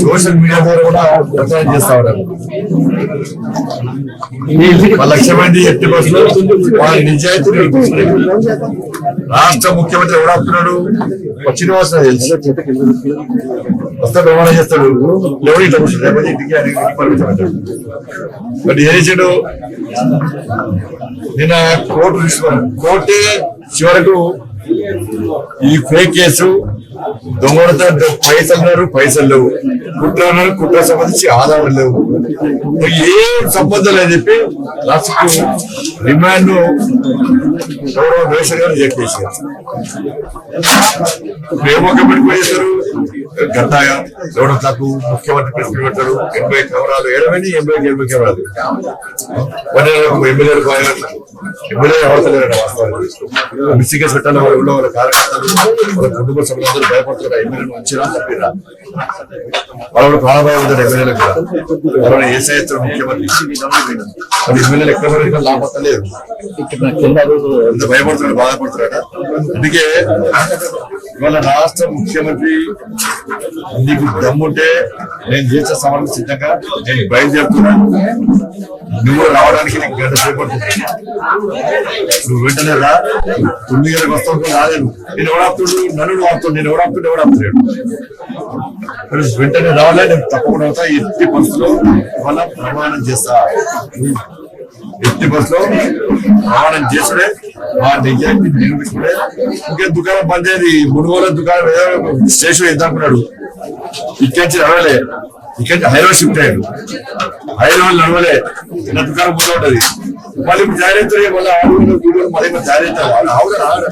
Social media ద్వారా కూడా ప్రచారం చేస్తా ఉన్నారు. లక్ష మంది ఎట్టి బస్సులు వాళ్ళ నిజాయితీ రాష్ట్ర ముఖ్యమంత్రి ఎవడాపుతున్నాడు శ్రీనివాస తెలుసు. వస్తాడు రవాణా చేస్తాడు. ఎవరు ఇట్లా లేకపోతే ఇంటికి ఆయన బట్ ఏం చేసాడు నిన్న కోర్టు తీసుకున్నాను కోర్టే చివరకు ఈ ఫేక్ కేసు దొంగలతో పైసలు ఉన్నారు పైసలు లేవు. కుట్ర ఉన్నారు కుట్ర సంబంధించి ఆధారం లేవు. ఏం సంబంధం లేదని చెప్పి లాస్ట్ డిమాండ్ గౌరవ మేషర్ గారు చెప్పేసారు ఏమో పెట్టుకుని చేస్తారు గట్టాయ ఎవడో నాకు ముఖ్యమంత్రి ప్రెస్ మీట్ ఎనభై కెమెరాలు ఏడవని ఎనభై ఎనభై కెమెరాలు. మరి ఎమ్మెల్యేలు ఎమ్మెల్యే అవసరం వాస్తవానికి. మిస్సింగ్ కేసు పెట్టాలి వాళ్ళ ఊళ్ళో వాళ్ళ కార్యకర్తలు వాళ్ళ కుటుంబ సభ్యులందరూ భయపడుతున్నారు ఎమ్మెల్యేలు వచ్చినా తప్పిరా వాళ్ళ కూడా ప్రాణభయం ఉంటుంది ఎమ్మెల్యేలకు కూడా. వాళ్ళని ఏ చేస్తారు ముఖ్యమంత్రి మరి ఎమ్మెల్యేలు ఎక్కడ వరకు లాభపడలేదు ఇంత భయపడుతున్నాడు బాధపడుతున్నాడు అందుకే ఇవాళ రాష్ట్ర ముఖ్యమంత్రి నీకు దమ్ముంటే నేను చేసే సవాళ్ళకు సిద్ధంగా నేను బయలుదేరుతున్నాను నువ్వు రావడానికి నీకు గంట సేపు నువ్వు వెంటనే రా. తొమ్మిది గంటలకు వస్తావు రాలేదు నేను ఎవడాపుతుడు నన్ను నువ్వు నేను ఎవడాపుతుండే ఎవడాపుతాడు వెంటనే రావాలే? నేను తప్పకుండా అవుతా ఎట్టి బస్సులో ఇవాళ ప్రమాణం చేస్తా. ఎట్టి బస్సులో ప్రమాణం చేసుడే మా నిజాన్ని నిరూపించుకునే ఇంకే దుకాణం పనిచేది అయ్యేది మునుగోలు దుకాణం స్టేషన్ ఎంత అనుకున్నాడు ఇక్కడి నుంచి నడవలే ఇక్కడి నుంచి హైవే షిఫ్ట్ అయ్యారు హైవే నడవలే. నా దుకాణం ముందు ఉంటది మళ్ళీ ఇప్పుడు జాయిన్ అవుతారు మళ్ళీ ఆరు వీడియో మళ్ళీ జాయిన్ అవుతారు. వాళ్ళు ఆవుగా రావడం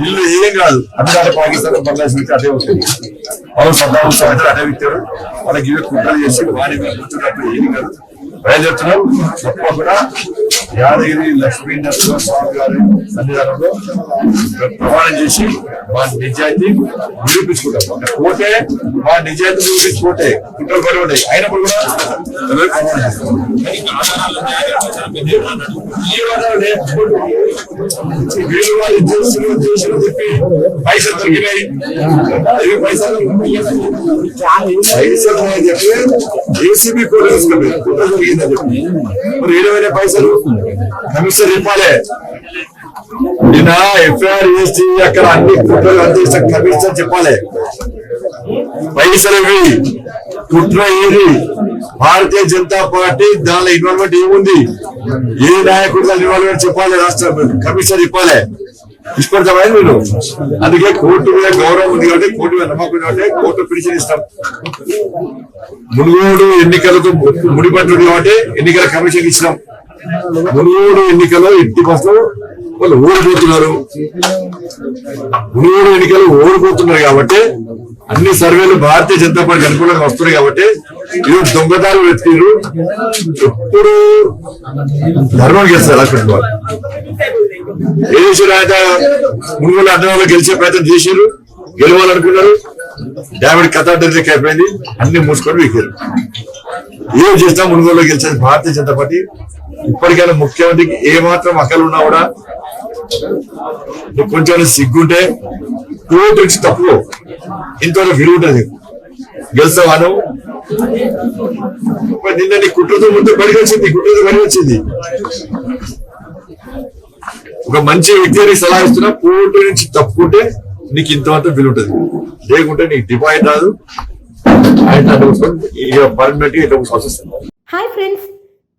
ఢిల్లీ ఏం కాదు. అందుకంటే పాకిస్తాన్ బంగ్లాదేశ్ నుంచి అదే వస్తుంది. వాళ్ళు సద్దాం సాయంత్రం అదే విత్తారు. వాళ్ళకి ఇవే కుట్రలు చేసి వారి ఏం కాదు. బయలుదేరుతున్నాం. తప్పకుండా యాదగిరి లక్ష్మీ నరసింహ స్వామి గారి సన్నిధానంలో ప్రమాణం చేసి మా నిజాయితీ నిరూపించుకుంటాం. పోతే మా నిజాయితీ నిరూపించుకుంటే కుట్రలు పడి ఉంటాయి అయినప్పుడు కూడా వీళ్ళు వాళ్ళు చేసిన చేసిన చెప్పి పైసలు ఇవి పైసలు పైసలు చెప్పి ఏసీబీ కూడా తీసుకుంది కుట్ర జరిగిందని చెప్పి మరి ఏడవైన పైసలు? కమిషన్ ఇవ్వాలి నిన్న ఎఫ్ఐఆర్ చేసి అక్కడ అన్ని కుట్రలు అందిస్తే కమిషన్ చెప్పాలి. పైసలు ఇవి కుట్ర ఏది భారతీయ జనతా పార్టీ దానిలో ఇన్వాల్వ్మెంట్ ఏముంది? ఏ నాయకుడు దాని ఇన్వాల్వ్మెంట్ చెప్పాలి రాష్ట్ర? కమిషన్ చెప్పాలి. తీసుకొడతామని మీరు? అందుకే కోర్టు మీద గౌరవం ఉంది కాబట్టి కోర్టు మీద నమ్మకం కాబట్టి కోర్టు పిలిచిన ఇస్తాం. మునుగోడు ఎన్నికలకు ముడిపట్టు కాబట్టి ఎన్నికల కమిషన్ ఇచ్చినాం. మునుగోడు ఎన్నికలో ఇంటి బస్సులో వాళ్ళు ఓడిపోతున్నారు. మునుగోడు ఎన్నికలు ఓడిపోతున్నారు కాబట్టి అన్ని సర్వేలు భారతీయ జనతా పార్టీ అనుకూలంగా వస్తున్నాయి కాబట్టి ఈరోజు దొంగదారు వ్యక్తులు ఎప్పుడు ధర్మం చేస్తారు అక్కడ వాళ్ళు ఏ ఆయన మునుగోలు అర్థంలో గెలిచే ప్రయత్నం చేశారు గెలవాలనుకున్నారు. డామిడ్ కథ డెలిక్ అయిపోయింది అన్ని మూసుకొని వీకారు. ఏం చేస్తాం మునుగోలు గెలిచేది భారతీయ జనతా పార్టీ. ఇప్పటికైనా ముఖ్యమంత్రికి ఏ మాత్రం అక్కలు ఉన్నా కూడా నువ్వు కొంచెం సిగ్గుంటే టూ నుంచి తప్పు ఇంతవరకు విలువ ఉంటుంది గెలుస్తావా నువ్వు? నిన్న నీ కుట్రతో ముందు బడికి వచ్చింది కుట్రతో బడి వచ్చింది ఒక మంచి వ్యక్తి సలహా ఇస్తున్నా పూర్తి నుంచి తప్పుకుంటే నీకు ఇంతవరకు విలువ లేకుంటే నీకు డిపాజిట్ రాదు. పర్మనెంట్ ఇట్లా హాయ్ ఫ్రెండ్స్.